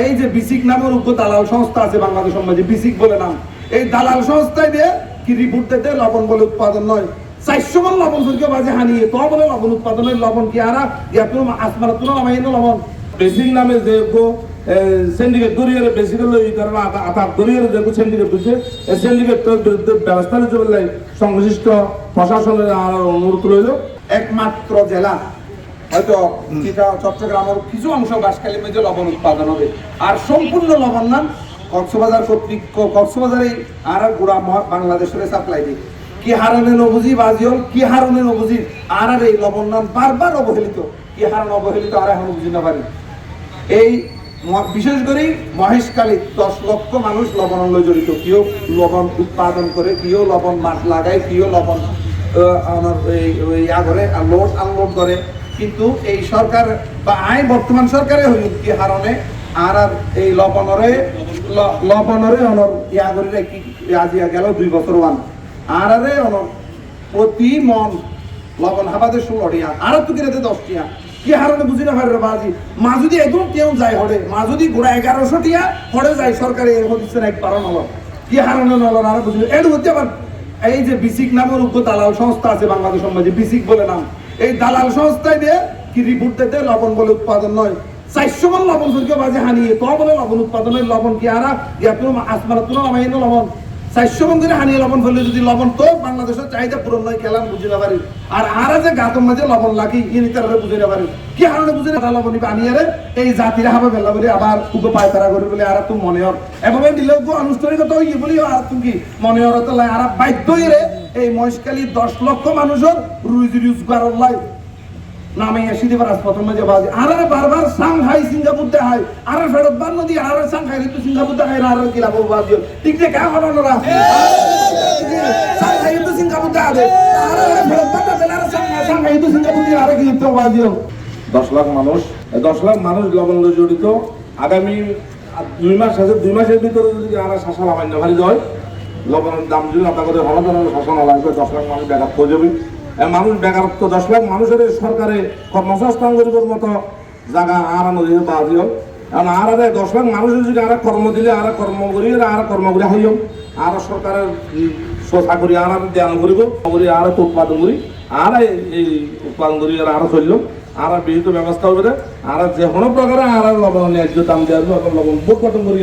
এই যে বিসিক নামের দালাল সংস্থা আছে বাংলাদেশ সমাজে বিসিক বলে নাম। এই দালাল সংস্থায় দিয়ে কি রিপোর্ট দিতে? লবণ বলে উৎপাদন নয়। চারশো মন লবণ বাজে হানিয়ে তো বলে লবণ লবণ কি আরা ইয়া নামাই লবণ। বেসিক নামে যে সিন্ডিকেট দরিয়ারে বেসিক হলো এই কারণে আতার দরিয়ারে যে বিরুদ্ধে ব্যবস্থা নিতে সংশ্লিষ্ট প্রশাসনের অনুরোধ রইল। একমাত্র জেলা হয়তো যেটা চট্টগ্রামের কিছু অংশ বাসখালী মেজে লবণ উৎপাদন হবে। আর সম্পূর্ণ লবণ নাম কক্সবাজার কর্তৃক কক্সবাজারে আর গুড়া বাংলাদেশের সাপ্লাই দিই কি হারণে নবুজি বাজিওল কি হারণে নবুজি আর আর এই লবণ নাম বারবার অবহেলিত। কি হারণ অবহেলিত আর এখন বুঝি না পারি। এই বিশেষ করে মহেশকালী দশ লক্ষ মানুষ লবণালয় জড়িত। কেউ লবণ উৎপাদন করে কেউ লবণ মাঠ লাগায় কেউ লবণ আমার এই ইয়া করে লোড আনলোড করে। কিন্তু এই সরকার বা আইন বর্তমান সরকারে হইল কি হারণে আর আর এই লবণরে লবণরে অনর ইয়া করে কি আজিয়া গেল দুই বছর ওয়ান। আর আরে অনর প্রতি মন লবণ হাবাদে ষোলো টিয়া, আর তো কিনে দশ টিয়া। কি হারণে বুঝি না পারে বাজি মা যদি একদম কেউ যায় হরে, মা যদি গোড়া এগারোশো টিয়া হরে যায় সরকারি হচ্ছে না একবার নল কি হারণে নল আর বুঝি এর হচ্ছে আবার এই যে বিসিক নামের উগ্র দালাল সংস্থা আছে বাংলাদেশ সমাজে বিসিক বলে নাম। এই দালাল সংস্থায় দিয়ে কি রিপোর্ট দিতে লবণ বলে উৎপাদন নয়। চারশো লবণ সরকে বাজে হানিয়ে তো বলে লবণ উৎপাদনের লবণ কি আরা ইয়া আসমানা তুমি নামাই লবণ। চারশো করে হানিয়ে লবণ ফেললে যদি লবণ তো বাংলাদেশের চাহিদা পূরণ নয়, খেলাম, বুঝে না পারি। আর আর যে গাতম মাঝে লবণ লাগি ইনি তারা বুঝে না পারি। কি হারণে বুঝে না লবণ বানিয়ে রে। এই জাতিরা হবে বেলা বলে আবার উগো পায়তারা করে বলে মনে হর। এভাবে দিলেও আনুষ্ঠানিকতা হয়ে বলি আর তুমি মনে হর? তো আর বাধ্য রে এই মহেশকালী দশ লক্ষ মানুষের রুজি রোজগার লাই নামে এসে দিবার প্রথম মাঝে বাজে। আর বারবার সাংহাই সিঙ্গাপুর দেখায়। আর ফেরত বার নদী, আর সাংহাই ঋতু সিঙ্গাপুর দেখায় আর কিলা বউ বাজিও ঠিক যে কা হলো না সাংহাই ঋতু সিঙ্গাপুর আর ফেরত বার না সাংহাই ঋতু সিঙ্গাপুর দিয়ে আর কি দশ লাখ মানুষ। দশ লাখ মানুষ লবণ জড়িত। আগামী দুই মাস আছে, দুই মাসের ভিতরে যদি আর শাসন হয় লবণের দাম যদি আপনাদের হলো তাহলে শাসন লাগবে দশ লাখ মানুষ বেকার হয়ে যাবে মানুষ বেকারত্ব দশ লাখ মানুষের সরকারে কর্মসংস্থান করিবার মতো জায়গা আর নদী বাজি হোক কারণ আর আরে দশ লাখ মানুষের যদি আর কর্ম দিলে আর কর্ম করি আর কর্ম করে হইম আর সরকারের চাকরি আর ধ্যান করিব, করি, আর উৎপাদন করি। আর এই- উৎপাদন করি আর চলল। আর বিহিত ব্যবস্থা হবে। আর যে কোনো প্রকারে আর লবণ, ন্যায্য দাম দেওয়া এবং লবণ বুট গঠন করি